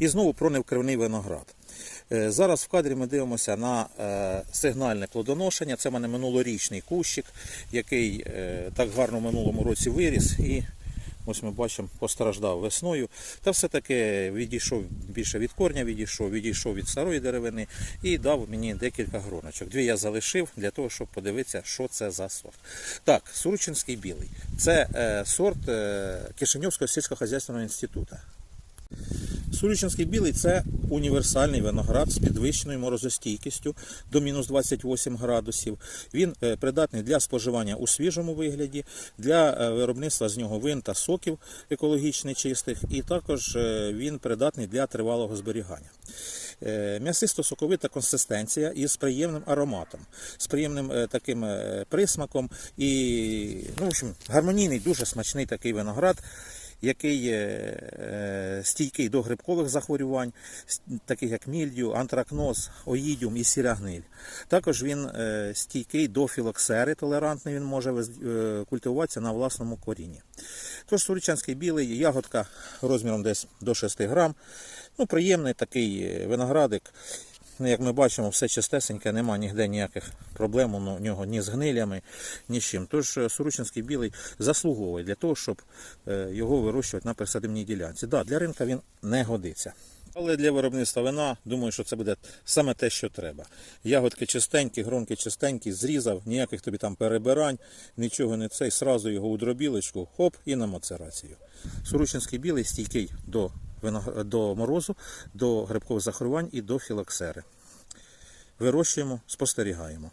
І знову про невкривний виноград. Е, Зараз в кадрі ми дивимося на е, сигнальне плодоношення. Це в мене минулорічний кущик, який е, так гарно в минулому році виріс. І ось ми бачимо, постраждав весною. Та все-таки відійшов більше від корня, відійшов, відійшов від старої деревини і дав мені декілька гроночок. Дві я залишив для того, щоб подивитися, що це за сорт. Так, Сурчинський білий. Це сорт е, Кишиньовського сільськохозяйственного інституту. Сурічинський білий це універсальний виноград з підвищеною морозостійкістю до мінус 28 градусів. Він е, придатний для споживання у свіжому вигляді, для е, виробництва з нього вин та соків екологічно чистих, і також е, він придатний для тривалого зберігання. Е, М'ясисто-соковита консистенція із приємним ароматом, з приємним таким присмаком і ну, в общем, гармонійний, дуже смачний такий виноград який е, стійкий до грибкових захворювань, таких як мільдю, антракноз, оїдіум і сірягниль. Також він е, стійкий до філоксери, толерантний, він може е, культивуватися на власному корінні. Тож сурічанський білий, ягодка розміром десь до 6 грам. Ну, приємний такий виноградик. Ну, Як ми бачимо, все чистесеньке, нема ніде ніяких проблем у нього ні з гнилями, ні з чим. Тож е, Суручинський білий заслуговує для того, щоб е, його вирощувати на присадибній ділянці. Да, для ринка він не годиться. Але для виробництва вина, думаю, що це буде саме те, що треба. Ягодки чистенькі, гронки чистенькі, зрізав, ніяких тобі там перебирань, нічого не цей, сразу його у дробілочку, хоп, і на мацерацію. Суручинський білий стійкий до, до морозу, до грибкових захворювань і до філоксери. Вирощуємо, спостерігаємо.